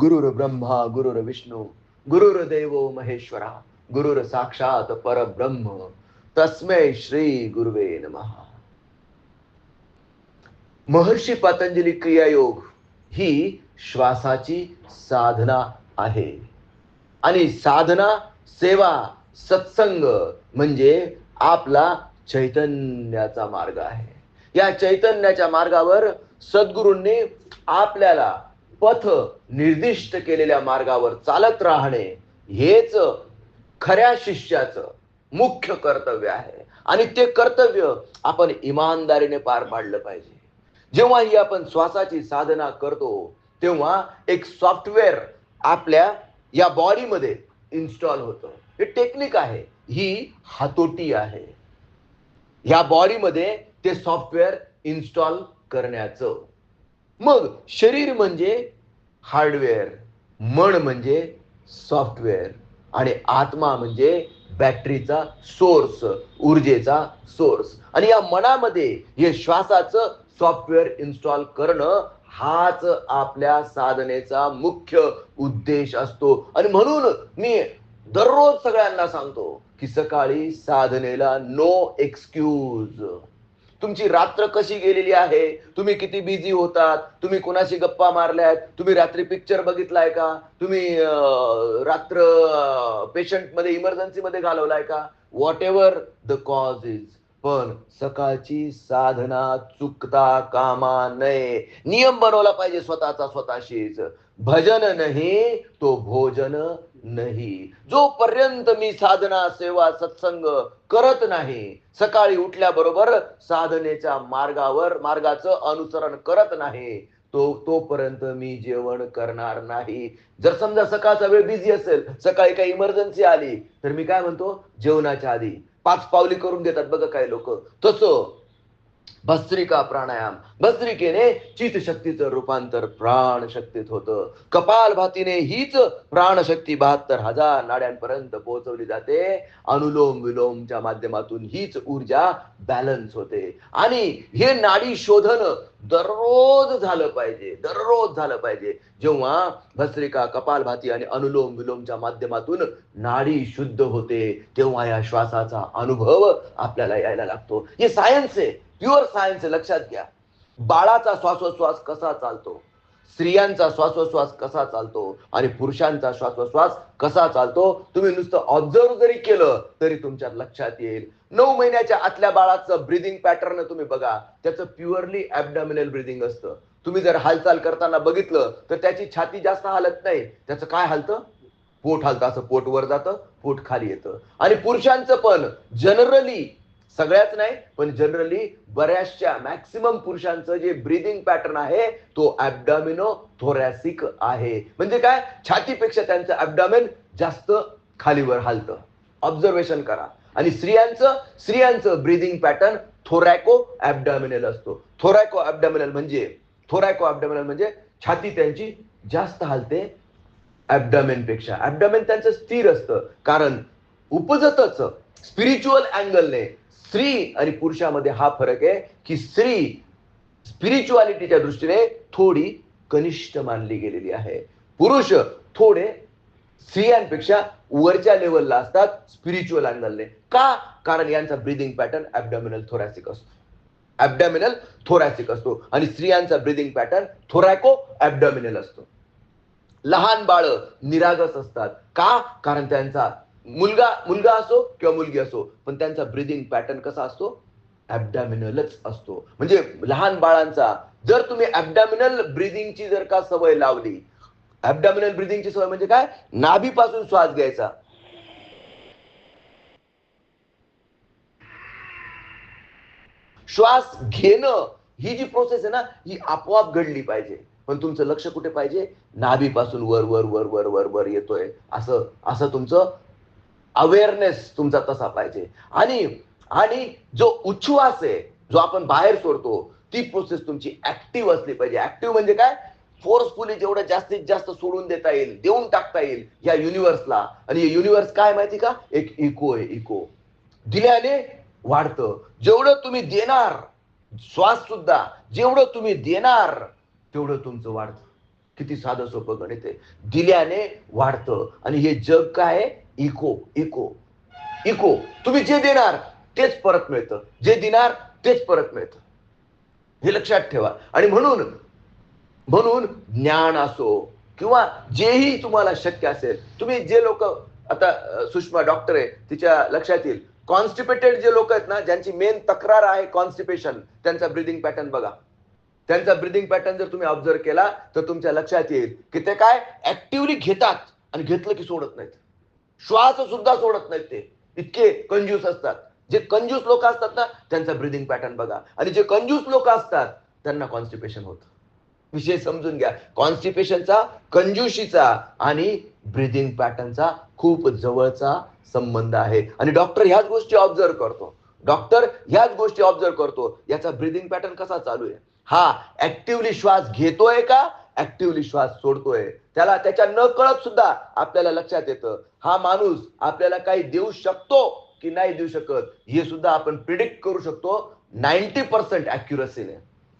गुरुर ब्रह्मा गुरुर विष्णू गुरुर देवो महेश्वरा गुरुर साक्षात परब्रह्म तस्मै श्री गुरुवे नमः. महर्षी पतंजली क्रियायोग ही श्वासाची साधना आहे. आणि साधना सेवा सत्संग म्हणजे आपला चैतन्याचा मार्ग आहे. या चैतन्याच्या मार्गावर सद्गुरूंनी आपल्याला पथ निर्दिष्ट केलेल्या मार्गावर चालत राहणे हेच खऱ्या शिष्याचं मुख्य कर्तव्य आहे. आणि ते कर्तव्य आपण इमानदारीने पार पाडलं पाहिजे. जेव्हा ही आपण श्वासाची साधना करतो तेव्हा एक सॉफ्टवेअर आपल्या या बॉडीमध्ये इन्स्टॉल होतं. हे टेक्निक आहे. ही हातोटी आहे. या बॉडीमध्ये ते सॉफ्टवेअर इन्स्टॉल करण्याचं. मग शरीर म्हणजे हार्डवेअर. मन म्हणजे सॉफ्टवेअर आणि आत्मा म्हणजे बॅटरीचा सोर्स ऊर्जेचा सोर्स. आणि या मनामध्ये हे श्वासाचं सॉफ्टवेअर इन्स्टॉल करणं हाच आपल्या साधनेचा मुख्य उद्देश असतो. आणि म्हणून मी दररोज सगळ्यांना सांगतो की सकाळी साधनेला नो एक्सक्यूज तुमची रात्र कशी गेलेली आहे? तुम्ही किती बिझी होतात? तुम्ही कोणाशी गप्पा मारल्यात? तुम्ही रात्री पिक्चर बघितलाय का? तुम्ही रात्र पेशंटमध्ये इमर्जन्सी मध्ये घालवलाय का? Whatever the cause is पण सकाळची साधना चुकता कामा नये. नियम बनवला पाहिजे स्वतःचा स्वतःशीच. भजन नाही तो भोजन नाही. जोपर्यंत मी साधना सेवा सत्संग करत नाही सकाळी उठल्याबरोबर साधनेच्या मार्गावर मार्गाचं अनुसरण करत नाही तो तोपर्यंत मी जेवण करणार नाही. जर समजा सकाळचा वेळ बिझी असेल सकाळी काही इमर्जन्सी आली तर मी काय म्हणतो? जेवणाच्या आधी पाच पावली करून घेतात बघा काही लोक. तसं भस्त्रिका प्राणायाम. भस्त्रिकेने चित शक्तीचं रूपांतर प्राण शक्तीत होतं. कपाल भातीने हीच प्राणशक्ती बहात्तर हजार नाड्यांपर्यंत पोहोचवली जाते. अनुलोम विलोमच्या माध्यमातून हीच ऊर्जा बॅलन्स होते. आणि हे नाडी शोधन दररोज झालं पाहिजे. दररोज झालं पाहिजे. जेव्हा भस्त्रिका कपालभाती आणि अनुलोम विलोमच्या माध्यमातून नाडी शुद्ध होते तेव्हा या श्वासाचा अनुभव आपल्याला यायला लागतो. हे सायन्स आहे. प्युअर सायन्स आहे लक्षात घ्या. बाळाचा श्वासोश्वास कसा चालतो? स्त्रियांचा श्वासोश्वास कसा चालतो? आणि पुरुषांचा श्वासोश्वास कसा चालतो? तुम्ही नुसतं ऑब्झर्व जरी केलं तरी तुमच्या लक्षात येईल. नऊ महिन्याच्या आतल्या बाळाचं ब्रिदिंग पॅटर्न तुम्ही बघा. त्याचं प्युअरली ऍबडॉमिनल ब्रिदिंग असतं. तुम्ही जर हालचाल करताना बघितलं तर त्याची छाती जास्त हालत नाही. त्याचं काय हालतं? पोट हालतं. असं पोट वर जातं पोट खाली येतं. आणि पुरुषांचं पण जनरली सगळ्याच नाही पण जनरली बऱ्याचशा मॅक्सिमम पुरुषांचं जे ब्रिदिंग पॅटर्न आहे तो ऍबडॉमिनो थोरॅसिक आहे. म्हणजे काय? छातीपेक्षा त्यांचं ऍबडॉमिन जास्त खालीवर हालतं. ऑब्झर्वेशन करा. आणि स्त्रियांचं स्त्रियांचं ब्रिदिंग पॅटर्न थोरॅको ऍबडॉमिनल असतो. थोरॅको ऍबडॉमिनल म्हणजे थोरॅको ऍबडॉमिनल म्हणजे छाती त्यांची जास्त हालते ऍबडॉमेन पेक्षा. ऍबडॉमेन त्यांचं स्थिर असतं. कारण उपजतच स्पिरिच्युअल अँगलने स्त्री आणि पुरुषामध्ये हा फरक आहे की स्त्री स्पिरिच्युअलिटीच्या दृष्टीने थोडी कनिष्ठ मानली गेलेली आहे. पुरुष थोडे स्त्रियांपेक्षा वरच्या लेवलला असतात स्पिरिच्युअल अँगलने का? कारण यांचा ब्रिदिंग पॅटर्न ऍबडॉमिनल थोरॅसिक असतो. ऍबडॉमिनल थोरॅसिक असतो. आणि स्त्रियांचा ब्रिदिंग पॅटर्न थोरॅको ऍबडॉमिनल असतो. लहान बाळ निरागस असतात. का? कारण त्यांचा मुलगा मुलगा असो किंवा मुलगी असो पण त्यांचा ब्रिदिंग पॅटर्न कसा असतो? ऍबडॅमिनलच असतो. म्हणजे लहान बाळांचा जर तुम्ही ऍबडॅमिनल ब्रिदिंगची जर का सवय लावली ऍबडॅमिनल ब्रिदिंगची सवय म्हणजे काय? नाभीपासून श्वास घ्यायचा. श्वास घेणं ही जी प्रोसेस आहे ना ही आपोआप घडली पाहिजे. पण तुमचं लक्ष कुठे पाहिजे? नाभीपासून वर वर वर वर वर वर येतोय. असं असं तुमचं अवेअरनेस तुमचा तसा पाहिजे. आणि आणि जो उच्छ्वास आहे जो आपण बाहेर सोडतो ती प्रोसेस तुमची ऍक्टिव्ह असली पाहिजे. ऍक्टिव्ह म्हणजे काय? फोर्सफुली जेवढं जास्तीत जास्त सोडून देता येईल देऊन टाकता येईल या युनिव्हर्सला आणि हे युनिव्हर्स काय माहिती का? एक इको आहे इको दिल्याने वाढतं. जेवढं तुम्ही देणार श्वास सुद्धा जेवढं तुम्ही देणार तेवढं तुमचं वाढतं. किती साधं सोपं गणित आहे. दिल्याने वाढतं. आणि हे जग काय आहे? इको इको इको तुम्ही जे देणार तेच परत मिळतं. जे देणार तेच परत मिळतं. हे लक्षात ठेवा. आणि म्हणून म्हणून ज्ञान असो किंवा जेही तुम्हाला शक्य असेल तुम्ही जे लोक आता सुषमा डॉक्टर आहे तिच्या लक्षात येईल. कॉन्स्टिपेटेड जे लोक आहेत ना ज्यांची मेन तक्रार आहे कॉन्स्टिपेशन त्यांचा ब्रिदिंग पॅटर्न बघा. त्यांचा ब्रिदिंग पॅटर्न जर तुम्ही ऑब्झर्व केला तर तुमच्या लक्षात येईल की ते काय ऍक्टिव्हली घेतात आणि घेतलं की सोडत नाहीत. श्वास सुद्धा सोडत नाहीत ते. इतके कंजूस असतात. जे कंजूस लोक असतात ना त्यांचा ब्रिदिंग पॅटर्न बघा. आणि जे कंजूस लोक असतात त्यांना कॉन्स्टिपेशन होतं. विषय समजून घ्या. कॉन्स्टिपेशनचा कंजूशीचा आणि ब्रिदिंग पॅटर्नचा खूप जवळचा संबंध आहे. आणि डॉक्टर ह्याच गोष्टी ऑब्झर्व करतो. डॉक्टर ह्याच गोष्टी ऑब्झर्व करतो. याचा ब्रिदिंग पॅटर्न कसा चालू आहे? हा ऍक्टिव्हली श्वास घेतोय का? ऍक्टिव्हली श्वास सोडतोय. त्याला त्याच्या न कळत सुद्धा आपल्याला लक्षात येतं. हा माणूस आपल्याला काही देऊ शकतो की नाही देऊ शकत हे सुद्धा आपण प्रिडिक्ट करू शकतो. नाईन्टी पर्सेंट अॅक्युरसीने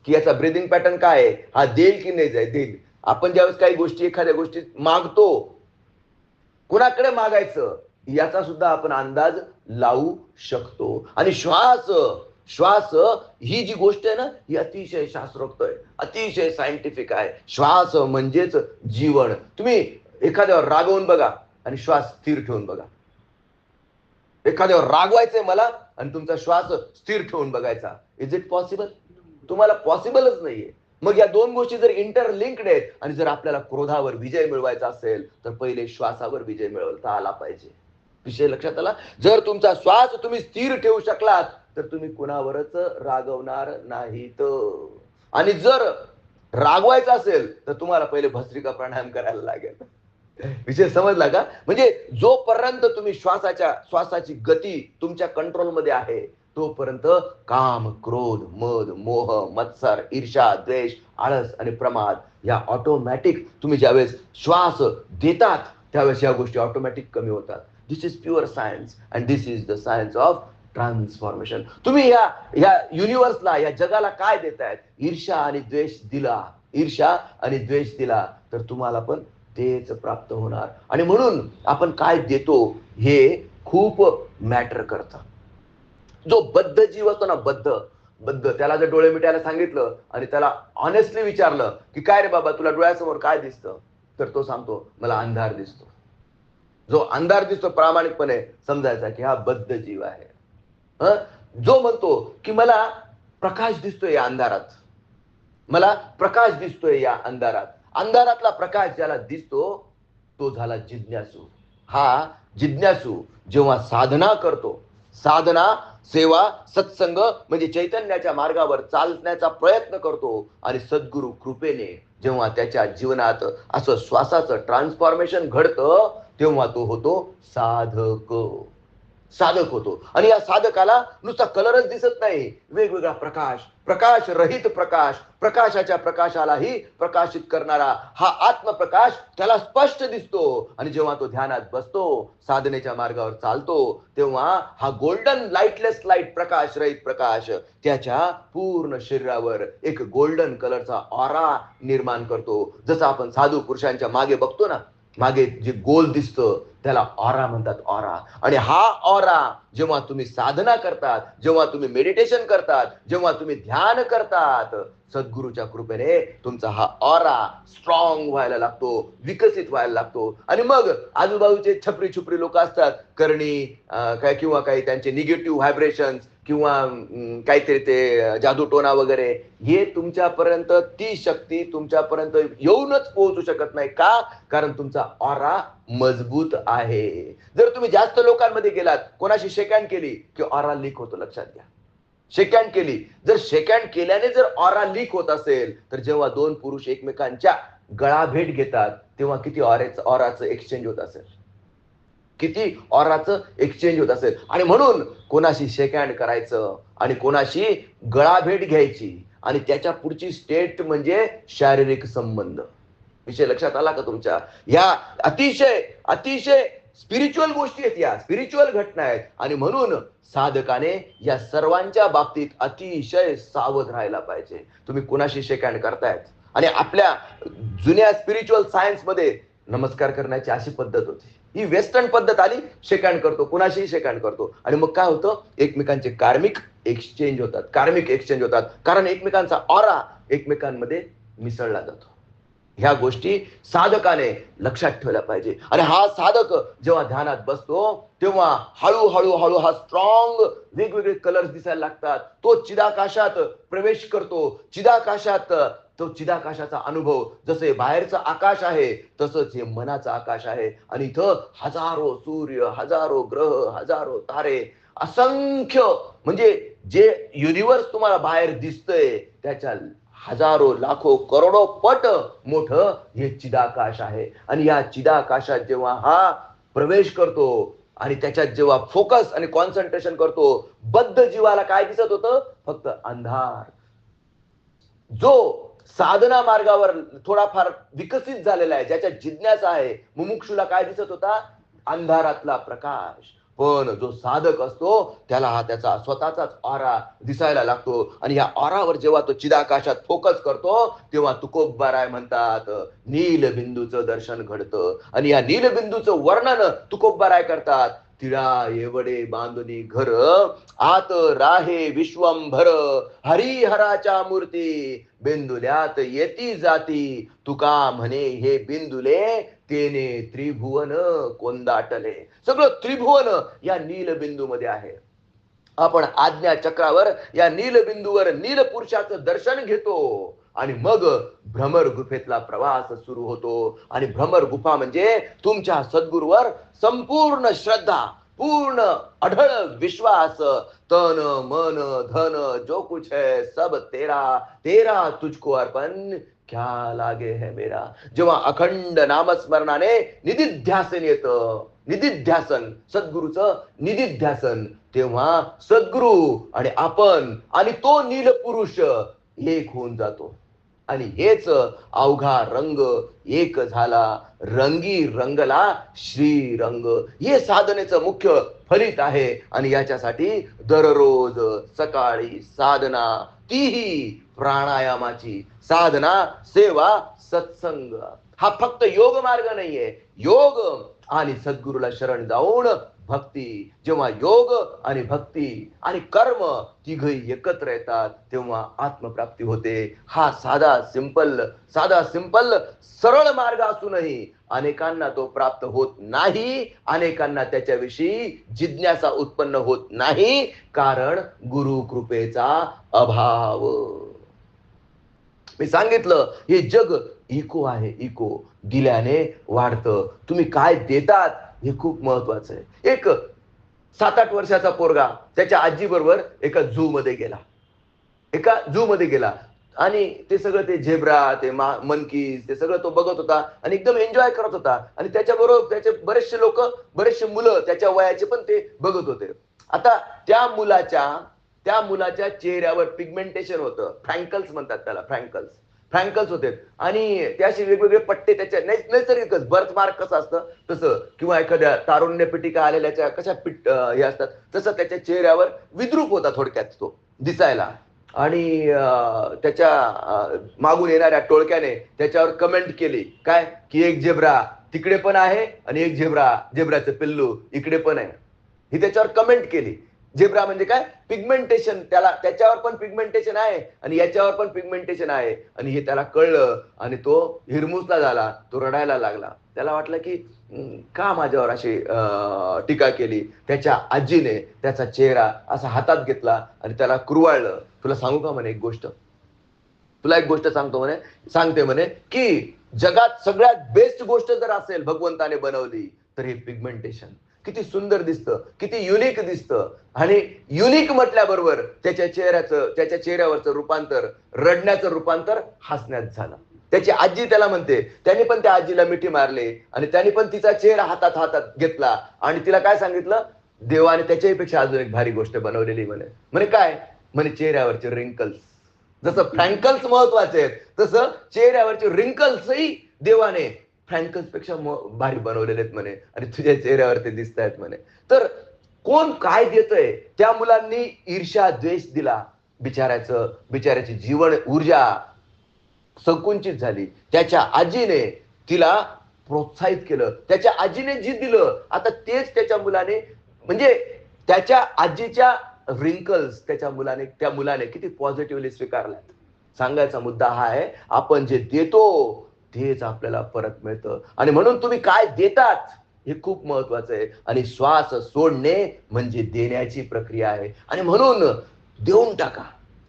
की याचा ब्रिदिंग पॅटर्न काय आहे? हा देईल की नाही जाईल देईल. आपण ज्यावेळेस काही गोष्टी एखाद्या गोष्टी मागतो कुणाकडे मागायचं? याचा सुद्धा आपण अंदाज लावू शकतो. आणि श्वास श्वास ही जी गोष्ट आहे ना ही अतिशय शास्त्रोक्त आहे. अतिशय सायंटिफिक आहे. श्वास म्हणजेच जीवन. तुम्ही एखाद्यावर रागवून बघा आणि श्वास स्थिर ठेवून बघा. एखाद्यावर रागवायचंय मला आणि तुमचा श्वास स्थिर ठेवून बघायचा. इज इट पॉसिबल तुम्हाला पॉसिबलच नाहीये. मग या दोन गोष्टी जर इंटरलिंक्ड आहेत आणि जर आपल्याला क्रोधावर विजय मिळवायचा असेल तर पहिले श्वासावर विजय मिळवता आला पाहिजे. विषय लक्षात आला? जर तुमचा श्वास तुम्ही स्थिर ठेवू शकलात तर तुम्ही कुणावरच रागवणार नाहीत. आणि जर रागवायचं असेल तर तुम्हाला पहिले भस्त्रिका प्राणायाम करायला लागेल. विषय समजला का? म्हणजे जोपर्यंत तुम्ही श्वासाच्या श्वासाची गती तुमच्या कंट्रोलमध्ये आहे तोपर्यंत काम क्रोध मद मोह मत्सर ईर्षा द्वेष आळस आणि प्रमाद या ऑटोमॅटिक तुम्ही ज्यावेळेस श्वास देतात त्यावेळेस या गोष्टी ऑटोमॅटिक कमी होतात. This is pure science and this is the science of transformation तुम्ही या या युनिव्हर्सला या जगाला काय देतायत? ईर्षा आणि द्वेष दिला. ईर्षा आणि द्वेष दिला. तर तुम्हाला पण तेच प्राप्त होणार. आणि म्हणून आपण काय देतो हे खूप मॅटर करतं. जो बद्ध जीव असतो ना बद्ध बद्ध त्याला जर डोळे मिटायला सांगितलं आणि त्याला ऑनेस्टली विचारलं की काय रे बाबा तुला डोळ्यासमोर काय दिसतं? तर तो सांगतो मला अंधार दिसतो. जो अंधार दिसतो प्रामाणिकपणे समजायचा की हा बद्ध जीव आहे. जो म्हणतो की मला प्रकाश दिसतोय या अंधारात. मला प्रकाश दिसतोय या अंधारात. अंधारातला प्रकाश ज्याला दिसतो तो झाला जिज्ञासू. हा जिज्ञासू जेव्हा साधना करतो साधना सेवा सत्संग म्हणजे चैतन्याच्या मार्गावर चालण्याचा प्रयत्न करतो आणि सद्गुरु कृपेने जेव्हा त्याच्या जीवनात असं श्वासाचं ट्रान्सफॉर्मेशन घडतं तेव्हा तो होतो साधक. साधक होतो. आणि या साधकाला नुसता कलरच दिसत नाही. वेगवेगळा प्रकाश प्रकाश रहित प्रकाश प्रकाशाच्या प्रकाशालाही प्रकाशित करणारा हा आत्मप्रकाश त्याला स्पष्ट दिसतो. आणि जेव्हा तो ध्यानात बसतो साधनेच्या मार्गावर चालतो तेव्हा हा गोल्डन लाईटलेस लाइट प्रकाश रहित प्रकाश त्याच्या पूर्ण शरीरावर एक गोल्डन कलरचा ऑरा निर्माण करतो. जसं आपण साधू पुरुषांच्या मागे बघतो ना मागे जे गोल दिसतं त्याला ऑरा म्हणतात ऑरा आणि हा ऑरा जेव्हा तुम्ही साधना करतात जेव्हा तुम्ही मेडिटेशन करतात जेव्हा तुम्ही ध्यान करतात सद्गुरूच्या कृपेने तुमचा हा ऑरा स्ट्रॉंग व्हायला लागतो विकसित व्हायला लागतो. आणि मग आजूबाजूचे छपरी छुपरी लोक असतात करणी काय किंवा काही त्यांचे निगेटिव्ह व्हायब्रेशन्स किंवा काहीतरी ते जादूटोना वगैरे हे तुमच्यापर्यंत ती शक्ती तुमच्यापर्यंत येऊनच पोहोचू शकत नाही का? कारण तुमचा ऑरा मजबूत आहे. जर तुम्ही जास्त लोकांमध्ये गेलात कोणाशी शेकॅन केली की ऑरा लीक होतो लक्षात घ्या. शेकॅन केली. जर शेकॅन केल्याने जर ऑरा लीक होत असेल तर जेव्हा दोन पुरुष एकमेकांच्या गळा भेट घेतात तेव्हा किती ऑरेच ऑराचं एक्सचेंज होत असेल. किती ऑराचं एक्सचेंज होत असेल. आणि म्हणून कोणाशी शेक हँड करायचं आणि कोणाशी गळा भेट घ्यायची आणि त्याच्या पुढची स्टेट म्हणजे शारीरिक संबंध. विषय लक्षात आला का तुमच्या? ह्या अतिशय अतिशय स्पिरिच्युअल गोष्टी आहेत या. स्पिरिच्युअल घटना आहेत. आणि म्हणून साधकाने या सर्वांच्या बाबतीत अतिशय सावध राहायला पाहिजे. तुम्ही कुणाशी शेक हँड करतायत? आणि आपल्या जुन्या स्पिरिच्युअल सायन्समध्ये नमस्कार करण्याची अशी पद्धत होती. ही वेस्टर्न पद्धत आली शेकांड करतो कुणाशीही शेकांड करतो. आणि मग काय होतं? एकमेकांचे कार्मिक एक्सचेंज होतात. कार्मिक एक्सचेंज होतात. कारण एकमेकांचा ऑरा एकमेकांमध्ये मिसळला जातो. ह्या गोष्टी साधकाने लक्षात ठेवल्या पाहिजे. आणि हा साधक जेव्हा ध्यानात बसतो तेव्हा हळूहळू हळू हा स्ट्रॉंग वेगवेगळे कलर्स दिसायला लागतात. तो चिदाकाशात प्रवेश करतो. चिदाकाशात तो चिदाकाशाचा अनुभव जसे बाहेरचं आकाश आहे तसंच हे मनाचं आकाश आहे. आणि इथं हजारो सूर्य हजारो ग्रह हजारो तारे असंख्य म्हणजे जे युनिवर्स तुम्हाला बाहेर दिसतंय त्याच्या हजारो लाखो करोडो पट मोठ हे चिदाकाश आहे. आणि या चिदाकाशात जेव्हा हा प्रवेश करतो आणि त्याच्यात जेव्हा फोकस आणि कॉन्सन्ट्रेशन करतो बद्ध जीवाला काय दिसत होतं? फक्त अंधार. जो साधना मार्गावर थोडाफार विकसित झालेला आहे ज्याच्या जिज्ञासा आहे. मुमुक्षुला काय दिसत होता? अंधारातला प्रकाश. पण जो साधक असतो त्याला हा त्याचा स्वतःचाच ऑरा दिसायला लागतो. आणि या ऑरावर जेव्हा तो चिदाकाशात फोकस करतो तेव्हा तुकोबाराय म्हणतात नीलबिंदूचं दर्शन घडतं. आणि या नीलबिंदूचं वर्णन वर्णन तुकोबाराय करतात. तिळा येवडे बांधुनी घर आत राहे विश्वंभर हरिहराच्या मूर्ती बिंदुल्यात येती जाती. तुका म्हणे हे बिंदुले तेने त्रिभुवन कोंदाटले. सगळं त्रिभुवन या नीलबिंदू मध्ये आहे. आपण आज्ञा चक्रावर या नीलबिंदूवर नील पुरुषाचं दर्शन घेतो. आणि मग भ्रमर गुफेतला प्रवास सुरू होतो. आणि भ्रमर गुफा म्हणजे तुमच्या सद्गुरूवर संपूर्ण श्रद्धा पूर्ण अढळ विश्वास तन मन धन जो कुछ है सब तेरा तेरा तुझको अर्पण क्या लागे है मेरा. जेव्हा अखंड नामस्मरणाने निधिध्यासन येतं निधिध्यासन सद्गुरूचं निधिध्यासन तेव्हा सद्गुरू आणि आपण आणि तो नील पुरुष एक होऊन जातो. आणि हेच अवघा रंग एक झाला. रंगी रंगला श्रीरंग. हे साधनेचं मुख्य फलित आहे आणि याच्यासाठी दररोज सकाळी साधना तीही प्राणायामाची. साधना सेवा सत्संग. हा फक्त योग मार्ग नाहीये. योग आणि सद्गुरूला शरण जाऊन भक्ती जेव्हा योग आणि भक्ती आणि कर्म तिघही एकत्र येतात तेव्हा आत्मप्राप्ती होते. हा साधा सिंपल साधा सिंपल सरळ मार्ग असूनही अनेकांना तो प्राप्त होत नाही. अनेकांना त्याच्याविषयी जिज्ञासा उत्पन्न होत नाही. कारण गुरु कृपेचा अभाव. मी सांगितलं हे जग इको आहे इको. दिल्याने वाढतं. तुम्ही काय देतात? हे खूप महत्वाचं आहे. एक सात आठ वर्षाचा पोरगा त्याच्या आजी बरोबर एका झू मध्ये गेला. एका झू मध्ये गेला. आणि ते सगळं ते झेब्रा ते मनकीज ते सगळं तो बघत होता आणि एकदम एन्जॉय करत होता. आणि त्याच्याबरोबर त्याचे बरेचसे लोक बरेचसे मुलं त्याच्या वयाचे पण ते बघत होते. आता त्या मुलाच्या त्या मुलाच्या चेहऱ्यावर पिगमेंटेशन होतं. फ्रँकल्स म्हणतात त्याला फ्रँकल्स फ्रँकल्स होते. आणि त्याचे वेगवेगळे पट्टे त्याच्या नैसर्गिकच बर्थमार्क कसं असतं? तसं किंवा एखाद्या तारुण्य पिटिका आलेल्याच्या कशा पिट हे असतात? तसं त्याच्या चेहऱ्यावर विद्रूप होता थोडक्यात तो दिसायला. आणि त्याच्या मागून येणाऱ्या टोळक्याने त्याच्यावर कमेंट केली. काय? की एक झेब्रा तिकडे पण आहे आणि एक झेब्रा झेब्राचं पिल्लू इकडे पण आहे. ही त्याच्यावर कमेंट केली. झेब्रा म्हणजे काय? पिगमेंटेशन त्याला त्याच्यावर पण पिगमेंटेशन आहे आणि याच्यावर पण पिगमेंटेशन आहे. आणि हे त्याला कळलं आणि तो हिरमुसला झाला तो रडायला लागला. त्याला वाटलं की का माझ्यावर अशी टीका केली? त्याच्या आजीने त्याचा चेहरा असा हातात घेतला आणि त्याला कुरवाळलं. तुला सांगू का म्हणे एक गोष्ट? तुला एक गोष्ट सांगतो म्हणे सांगते म्हणे की जगात सगळ्यात बेस्ट गोष्ट जर असेल भगवंताने बनवली तर हे पिगमेंटेशन किती सुंदर दिसतं किती युनिक दिसतं. आणि युनिक म्हटल्याबरोबर त्याच्या चेहऱ्याचं त्याच्या चेहऱ्यावरचं रूपांतर रडण्याचं रूपांतर हसण्यात झालं. त्याची आजी त्याला म्हणते त्याने पण त्या आजीला मिठी मारले आणि त्याने पण तिचा चेहरा हातात हातात घेतला. आणि तिला काय सांगितलं? देवाने त्याच्याही पेक्षा अजून एक भारी गोष्ट बनवलेली म्हणे. म्हणे काय? म्हणे चेहऱ्यावरचे रिंकल्स जसं फ्रँकल्स महत्त्वाचे आहेत तसं चेहऱ्यावरचे रिंकल्सही देवाने फ्रँकल्सपेक्षा भारी बनवलेले आहेत म्हणे. आणि तुझ्या चेहऱ्यावर ते दिसत आहेत म्हणे. तर कोण काय देतय त्या मुलांनी ईर्ष्या द्वेष दिला. बिचाऱ्याचं बिचाऱ्याची जीवन ऊर्जा संकुचित झाली. त्याच्या आजीने तिला प्रोत्साहित केलं. त्याच्या आजीने जी दिलं. आता तेच त्याच्या मुलाने म्हणजे त्याच्या आजीच्या रिंकल्स त्याच्या मुलाने त्या मुलाने किती पॉझिटिव्हली स्वीकारल्यात. सांगायचा मुद्दा हा आहे आपण जे देतो तेच आपल्याला परत मिळतं. आणि म्हणून तुम्ही काय देतात हे खूप महत्वाचं आहे. आणि श्वास सोडणे म्हणजे देण्याची प्रक्रिया आहे. आणि म्हणून देऊन टाका.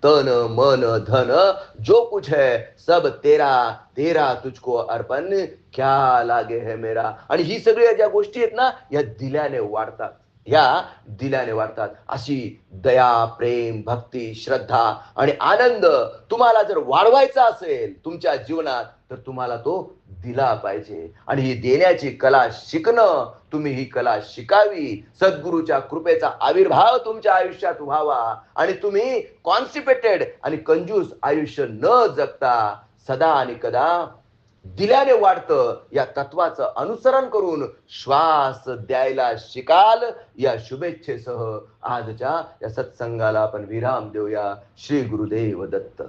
तन मन धन जो कुछ है सब तेरा तेरा तुझको अर्पण क्या लागे है मेरा. आणि ही सगळ्या ज्या गोष्टी आहेत ना या दिल्याने वाढतात. या दिल्याने वाढतात अशी दया प्रेम भक्ती श्रद्धा आणि आनंद तुम्हाला जर वाढवायचा असेल तुमच्या जीवनात तर तुम्हाला तो दिला पाहिजे. आणि ही देण्याची कला शिकणं तुम्ही ही कला शिकावी. सद्गुरूच्या कृपेचा आविर्भाव तुमच्या आयुष्यात व्हावा. आणि तुम्ही कॉन्स्टिपेटेड आणि कंजूस आयुष्य न जगता सदा आणि कदा दिल्याने वाढतं. या तत्वाचं अनुसरण करून श्वास द्यायला शिकाल. या शुभेच्छेसह आजच्या या सत्संगाला आपण विराम देऊया. श्री गुरुदेव दत्त.